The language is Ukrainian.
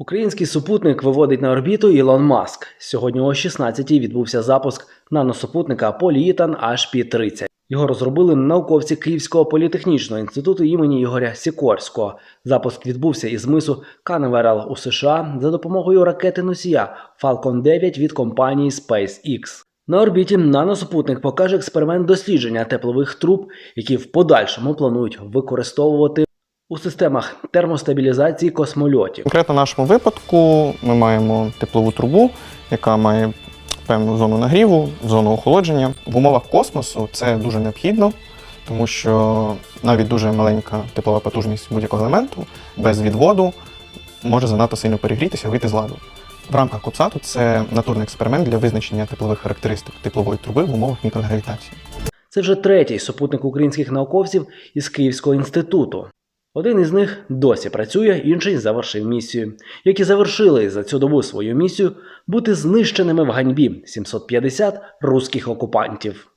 Український супутник виводить на орбіту Ілон Маск. Сьогодні о 16-й відбувся запуск наносупутника Поліетан HP-30. Його розробили науковці Київського політехнічного інституту імені Ігоря Сікорського. Запуск відбувся із мису Канаверал у США за допомогою ракети носія Falcon 9 від компанії SpaceX. На орбіті наносупутник покаже експеримент дослідження теплових труб, які в подальшому планують використовувати у системах термостабілізації космольотів. Конкретно в нашому випадку ми маємо теплову трубу, яка має певну зону нагріву, зону охолодження. В умовах космосу це дуже необхідно, тому що навіть дуже маленька теплова потужність будь-якого елементу без відводу може занадто сильно перегрітися вийти з ладу. В рамках Копсату це натурний експеримент для визначення теплових характеристик теплової труби в умовах мікрогравітації. Це вже третій супутник українських науковців із Київського інституту. Один із них досі працює, інший завершив місію, які завершили за цю добу свою місію бути знищеними в ганьбі 750 руських окупантів.